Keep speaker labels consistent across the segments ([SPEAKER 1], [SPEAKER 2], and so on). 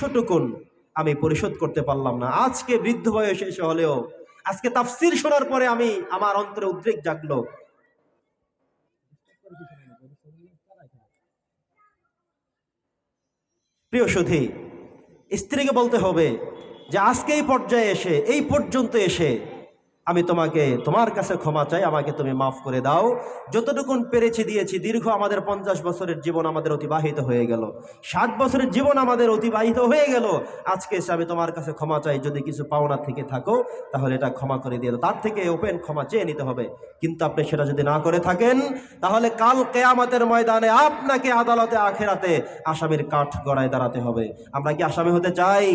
[SPEAKER 1] ছোটকুন আমি পরিশোধ করতে পারলাম না। আজকে বৃদ্ধ বয়সে এসে হলেও, আজকে তাফসির শোনার পরে আমি আমার অন্তরে উদ্রেক জাগলো। প্রিয় সুধী, স্ত্রীকে বলতে হবে যে আজকে এই পর্যায়ে এসে, এই পর্যন্ত এসে আমি তোমাকে, তোমার কাছে ক্ষমা চাই, আমাকে তুমি মাফ করে দাও। যতটুকুন পেরেছি দিয়েছি, দীর্ঘ আমাদের পঞ্চাশ বছরের জীবন আমাদের অতিবাহিত হয়ে গেল। ষাট বছরের জীবন আমাদের অতিবাহিত হয়ে গেল। আজকে এসে আমি তোমার কাছে ক্ষমা চাই, যদি কিছু পাওনা থেকে থাকো, তাহলে এটা ক্ষমা করে দিয়ে তার থেকে ওপেন ক্ষমা চেয়ে নিতে হবে। কিন্তু আপনি সেটা যদি না করে থাকেন, তাহলে কাল কেয়ামতের ময়দানে আপনাকে আদালতে, আখেরাতে আসামির কাঠ গড়ায় দাঁড়াতে হবে। আমরা কি আসামি হতে চাই?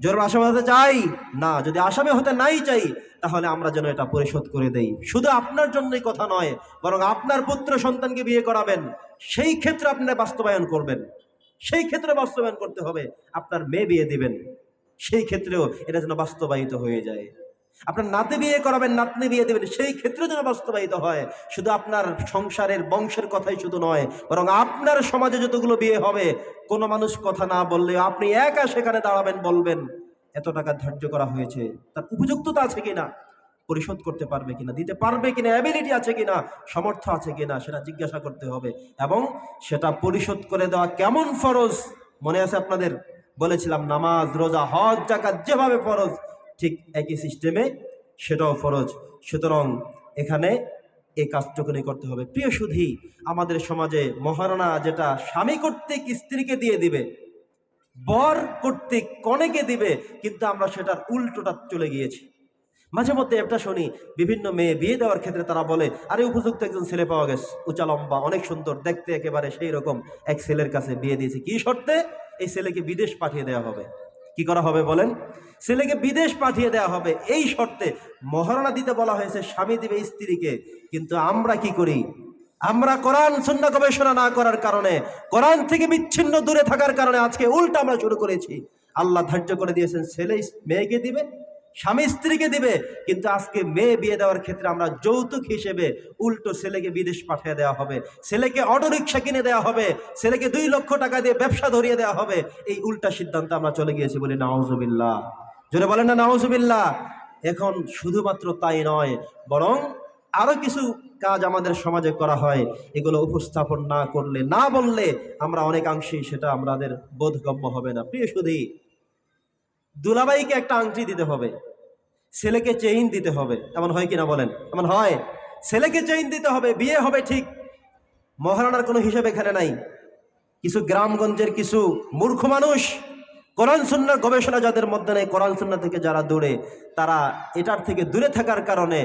[SPEAKER 1] জোর আসামি হতে চাই, না, যদি আসামে হতে নাই চাই, তাহলে আমরা যেন এটা পরিশোধ করে দেই। শুধু আপনার জন্যই কথা নয়, বরং আপনার পুত্র সন্তানকে বিয়ে করাবেন। সেই ক্ষেত্রে আপনি বাস্তবায়ন করবেন। সেই ক্ষেত্রে বাস্তবায়ন করতে হবে। আপনার মেয়ে বিয়ে দিবেন। সেই ক্ষেত্রেও এটা যেন বাস্তবায়িত হয়ে যায়। আপনার নাতে বিয়ে করাবেন, নাতনি বিয়ে দেবেন, সেই ক্ষেত্রে যেন বাস্তবায়িত হয়। শুধু আপনার সংসারের বংশের কথাই শুধু নয়, বরং আপনার সমাজে যতগুলো বিয়ে হবে, কোনো মানুষ কথা না বললে আপনি একা সেখানে দাঁড়াবেন, বলবেন, এত টাকা ধার্য করা হয়েছে, তার উপযুক্ততা আছে কিনা? পরিশোধ করতে পারবে কিনা? দিতে পারবে কিনা? অ্যাবিলিটি আছে কিনা? সমর্থ আছে কিনা? সেটা জিজ্ঞাসা করতে হবে। এবং সেটা পরিশোধ করে দেওয়া কেমন ফরজ? মনে আছে আপনাদের? বলেছিলাম, নামাজ, রোজা, হজ জাকাত যেভাবে ফরজ ঠিক একই সিস্টেমে সেটাও ফরজ। সুতরাং এখানে এই কাজটুকুনি করতে হবে। প্রিয় সুধী, আমাদের সমাজে মহারণা যেটা, স্বামী কর্তৃক স্ত্রীকে দিয়ে দিবে, বর কর্তৃক কনেকে দিবে, কিন্তু আমরা সেটার উল্টোটা চলে গিয়েছি। মাঝে মধ্যে একটা শুনি, বিভিন্ন মেয়ে বিয়ে দেওয়ার ক্ষেত্রে তারা বলে, আরে, উপযুক্ত একজন ছেলে পাওয়া গেছে, উঁচা লম্বা, অনেক সুন্দর, দেখতে একেবারে সেই রকম। এক ছেলের কাছে বিয়ে দিয়েছে। কি শর্তে? এই ছেলেকে বিদেশ পাঠিয়ে দেওয়া হবে। কি করা হবে বলেন? ছেলেকে বিদেশ পাঠিয়ে দেওয়া হবে। এই শর্তে মহারণা দিতে বলা হয়েছে, স্বামী দিবে স্ত্রীকে। কিন্তু আমরা কি করি? আমরা কোরআন শূন্য গবেষণা না করার কারণে, কোরআন থেকে বিচ্ছিন্ন দূরে থাকার কারণে আজকে উল্টা আমরা শুরু করেছি। আল্লাহ ধার্য করে দিয়েছেন, ছেলে মেয়েকে দিবে স্বামী স্ত্রীকে দিবে, কিন্তু আজকে মেয়ে বিয়ে দেওয়ার ক্ষেত্রে আমরা যৌতুক হিসেবে উল্টো ছেলেকে বিদেশ পাঠিয়ে দেওয়া হবে, ছেলেকে অটো রিক্সা কিনে দেওয়া হবে, ছেলেকে দুই লক্ষ টাকা দিয়ে ব্যবসা ধরিয়ে দেওয়া হবে, এই উল্টা সিদ্ধান্ত আমরা চলে গিয়েছি বলি নাওজুবিল্লাহ জোরে বলেন না নাওজুবিল্লাহ এখন শুধুমাত্র তাই নয়, বরং আরও কিছু কাজ আমাদের সমাজে করা হয়, এগুলো উপস্থাপন না করলে, না বললে আমরা অনেকাংশেই সেটা আমাদের বোধগম্য হবে না। প্রিয় সুধী দুলাবাইকে একটা আংটি দিতে হবে, ছেলেকে চেইন দিতে হবে। এমন হয় কিনা বলেন? এমন হয়? ছেলেকে চেইন দিতে হবে, বিয়ে হবে ঠিক। মহারণার কোনো হিসাব এখানে নাই। কিছু গ্রামগঞ্জের কিছু মূর্খ মানুষ, কোরআন সুন্নার গবেষণা যাদের মধ্যে নেই, কোরআন সুন্না থেকে যারা দূরে, তারা এটার থেকে দূরে থাকার কারণে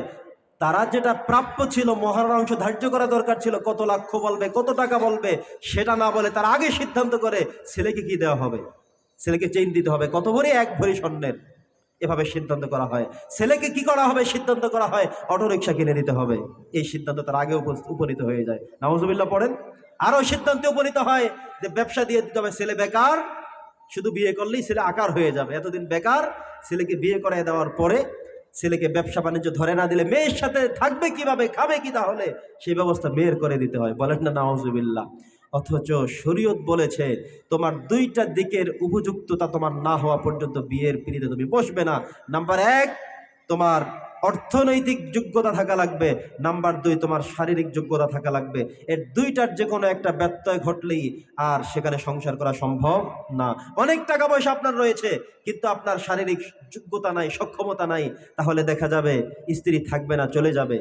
[SPEAKER 1] তারা যেটা প্রাপ্য ছিল মহারণা অংশ ধার্য করা দরকার ছিল, কত লাখ বলবে, কত টাকা বলবে, সেটা না বলে তারা আগে সিদ্ধান্ত করে ছেলেকে কি দেওয়া হবে? ছেলেকে চেইন দিতে হবে। কত ভরি এক ভরি স্বর্ণের। এভাবে সিদ্ধান্ত করা হয়। ছেলেকে কি করা হবে? সিদ্ধান্ত করা হয় অটো রিক্সা কিনে দিতে হবে। এই সিদ্ধান্ত তার আগে উপ- উপনীত হয়ে যায়। নামজুবিল্লাহ পড়েন। আরও সিদ্ধান্তে উপনীত হয় যে ব্যবসা দিয়ে দিতে হবে। ছেলে বেকার, শুধু বিয়ে করলেই ছেলে আকার হয়ে যাবে। এতদিন বেকার, ছেলেকে বিয়ে করায় দেওয়ার পরে ছেলেকে ব্যবসা বাণিজ্য ধরে না দিলে মেয়ের সাথে থাকবে কীভাবে? খাবে কি তাহলে? সেই ব্যবস্থা মেয়ের করে দিতে হয়। বলেন না, নাওজুবিল্লাহ। অথচ শরীয়ত বলেছে, তোমার দুইটা দিকের উপযুক্ততা তোমার না হওয়া পর্যন্ত বিয়ের পিড়িতে তুমি বসবে না। নাম্বার এক, তোমার অর্থনৈতিক যোগ্যতা থাকা লাগবে। নাম্বার দুই, তোমার শারীরিক যোগ্যতা থাকা লাগবে। এর দুইটার যে কোনো একটা ব্যত্যয় ঘটলেই আর সেখানে সংসার করা সম্ভব না। অনেক টাকা পয়সা আপনার রয়েছে, কিন্তু আপনার শারীরিক যোগ্যতা নাই, সক্ষমতা নাই। তাহলে দেখা যাবে, স্ত্রী থাকবে না, চলে যাবে।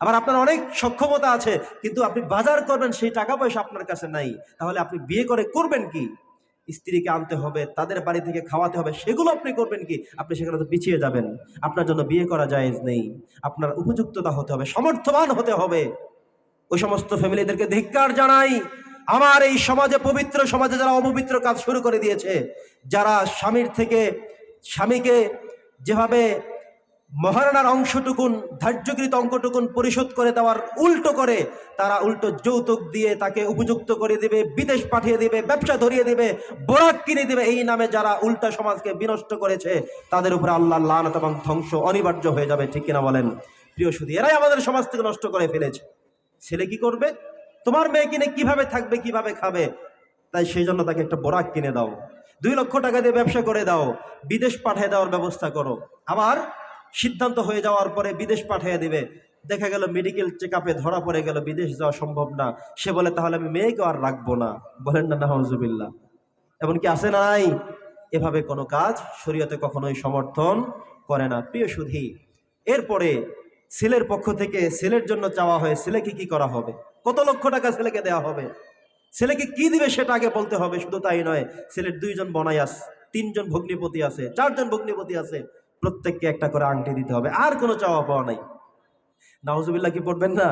[SPEAKER 1] আবার আপনার অনেক সক্ষমতা আছে, কিন্তু আপনি বাজার করবেন, সেই টাকা পয়সা আপনার কাছে নাই। তাহলে আপনি বিয়ে করে করবেন কি? স্ত্রীকে আনতে হবে, তাদের বাড়ি থেকে খাওয়াতে হবে, সেগুলো আপনি করবেন কি? আপনি সেখানে তো পিছিয়ে যাবেন। আপনার জন্য বিয়ে করা জায়েজ নেই। আপনার উপযুক্ততা হতে হবে, সমর্থবান হতে হবে। ওই সমস্ত ফ্যামিলিদেরকে ধিক্কার জানাই। আমার এই সমাজে, পবিত্র সমাজে যারা অপবিত্র কাজ শুরু করে দিয়েছে, যারা স্বামীর থেকে স্বামীকে যেভাবে মহারণার অংশটুকুন, ধার্যকৃত অঙ্কটুকুন পরিশোধ করে দেওয়ার উল্টো করে তারা উল্টো যৌতুক দিয়ে তাকে উপযুক্ত করে দিবে, বিদেশ পাঠিয়ে দিবে, ব্যবসা ধরিয়ে দিবে, বোরাক কিনে দিবে। এই নামে যারা উল্টা সমাজকে বিনষ্ট করেছে, তাদের উপরে আল্লাহ লানত এবং ধ্বংস অনিবার্য হয়ে যাবে, ঠিক কিনা বলেন? প্রিয় সুদী এরাই আমাদের সমাজ থেকে নষ্ট করে ফেলেছে। ছেলে কি করবে? তোমার মেয়ে কিনে কীভাবে থাকবে, কীভাবে খাবে? তাই সেই জন্য তাকে একটা বোরাক কিনে দাও। দুই লক্ষ টাকা দিয়ে ব্যবসা করে দাও। বিদেশ পাঠিয়ে দেওয়ার ব্যবস্থা করো। আবার সিদ্ধান্ত হয়ে যাওয়ার পরে বিদেশ পাঠিয়ে দিবে। দেখা গেল মেডিকেল চেক ধরা পড়ে গেল, বিদেশ যাওয়া সম্ভব না। সে বলে, তাহলে আমি মেয়েকে আর রাখব না। বলেন না নাহজুবিল্লাহ এমনকি আছে নাই? এভাবে কোনো কাজ শরীয়তে কখনোই সমর্থন করে না। প্রিয় সুধী, এরপরে ছেলের পক্ষ থেকে ছেলের জন্য চাওয়া হয়, ছেলেকে কি করা হবে? কত লক্ষ টাকা ছেলেকে দেওয়া হবে? ছেলেকে কি দিবে সেটা আগে বলতে হবে, শুধু তাই নয়, ছেলের দুইজন বনাই তিনজন ভগ্নিপতি আছে, চারজন ভগ্নিপতি আছে। প্রত্যেককে একটা করে আংটি দিতে হবে, আর কোনো চাওয়া পাওয়া নাই। নাউজুবিল্লাহ কি পড়বেন না?